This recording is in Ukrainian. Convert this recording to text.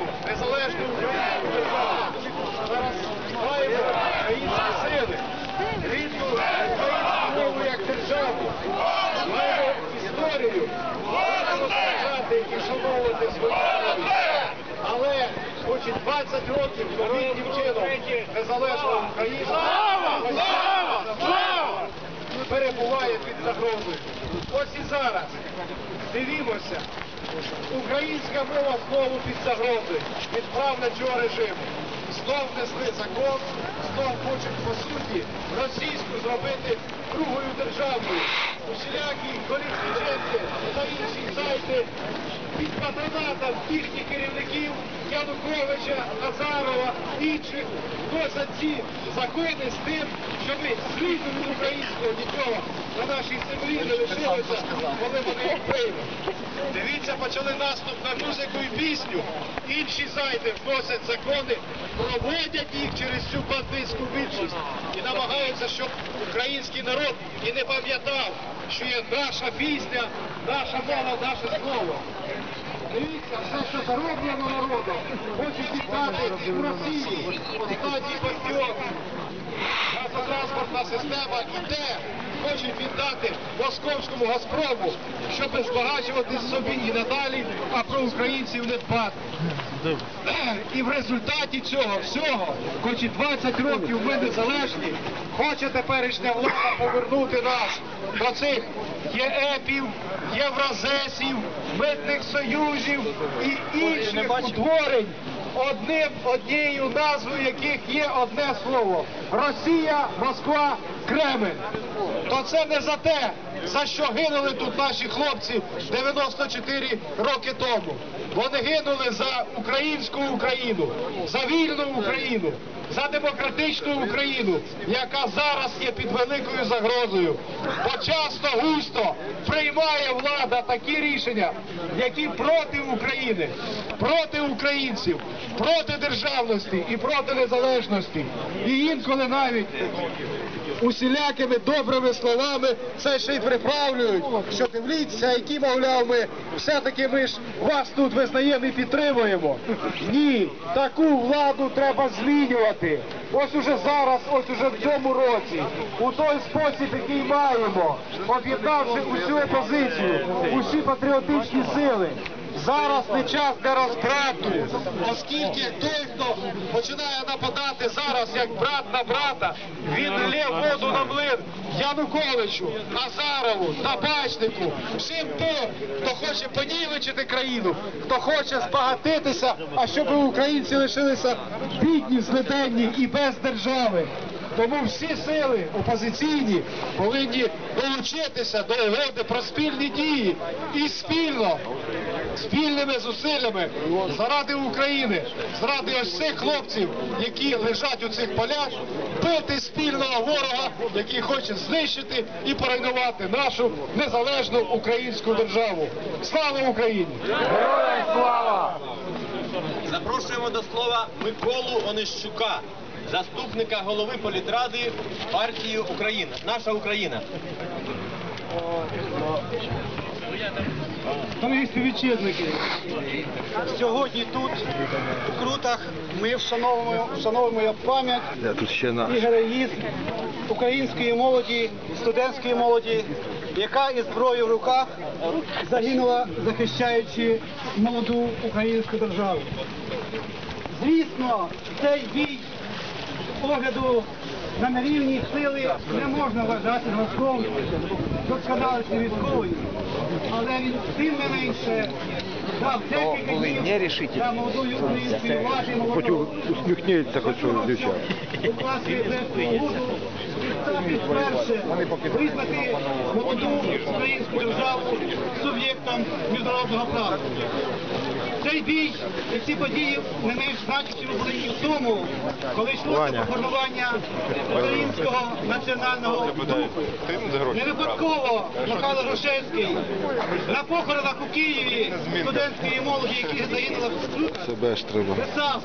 маємо незалежну державу. Зараз маємо українські сили, рідну українську мову як державу. Маємо історію, маємо сказати і шановувати свою. Але хоч і 20 років новітнім чином незалежна Україна перебуває під загрозою. Ось і зараз дивімося. Українська мова знову під загрозою від правлячого режиму. Знов несли закон, знов хочуть по суті російську зробити другою державою. Усілякі колісниченки та інші сайти під патронатом їхніх керівників Януковича, Азарова, інших вносять ці закони з тим, щоб сліду від українського нічого на нашій землі не лишилося, коли вони приймуть. Дивіться, почали наступ на музику і пісню. Інші сайти вносять закони, проводять їх через цю бандитську більшість і намагаються, щоб український народ і не пам'ятав, що є наша пісня, наша мова, наше слово. Дивіться, все, що зароблено народом, хочуть віддати в Росії. Останній бастіон. Газотранспортна система іде, хочуть віддати московському Газпрому, щоб збагачуватись собі і надалі, а про українців не дбати. І в результаті цього всього, хоч і 20 років ми незалежні, хоче теперішня влада повернути нас до цих єепів, євразесів, митних союзів і інших утворень, одним однією назвою яких є одне слово Росія, Москва, Кремль. То це не за те, за що гинули тут наші хлопці 94 роки тому. Вони гинули за українську Україну, за вільну Україну, за демократичну Україну, яка зараз є під великою загрозою. Бо часто густо приймає влада такі рішення, які проти України, проти українців, проти державності і проти незалежності. І інколи навіть усілякими добрими словами це ще й приправлюють, що дивіться, які, мовляв, ми все-таки ми ж вас тут визнаємо і підтримуємо. Ні, таку владу треба змінювати. Ось уже зараз, ось уже в цьому році, у той спосіб, який маємо, об'єднавши усю опозицію, усі патріотичні сили. Зараз не час для розбрату, оскільки той, хто починає нападати зараз як брат на брата, він лє воду на млин Януковичу, Азарову, Табачнику, всім тим, хто хоче понівечити країну, хто хоче збагатитися, а щоб українці лишилися бідні, злиденні і без держави. Тому всі сили опозиційні повинні долучитися до угоди про спільні дії і спільно, спільними зусиллями заради України, заради ось цих хлопців, які лежать у цих полях, бити спільного ворога, який хоче знищити і поруйнувати нашу незалежну українську державу. Слава Україні! Героям слава! Запрошуємо до слова Миколу Онищука, заступника голови політради партії Україна. Наша Україна. Дорогі співвітчизники, сьогодні тут, у Крутах, ми вшановуємо, вшановуємо пам'ять Тут ще наш. і героїзм української молоді, студентської молоді, яка із зброєю в руках загинула, захищаючи молоду українську державу. Звісно, цей бій огляду на нерівні сили не можна вважати зразком досконалості військової, але він тим не менше дав декілька днів для молодої української влади, Хоч молодого усміхнеться, хоч що дівчат. укласти угоду. Вперше визнати молоду українську державу суб'єктом міжнародного права. Цей бій і ці події не менш значущими були і в тому, коли йшлося про формування українського національного духу. Не випадково Михайло Грушевський на похоронах у Києві студентської молоді, які загинули в Себе ж треба. писав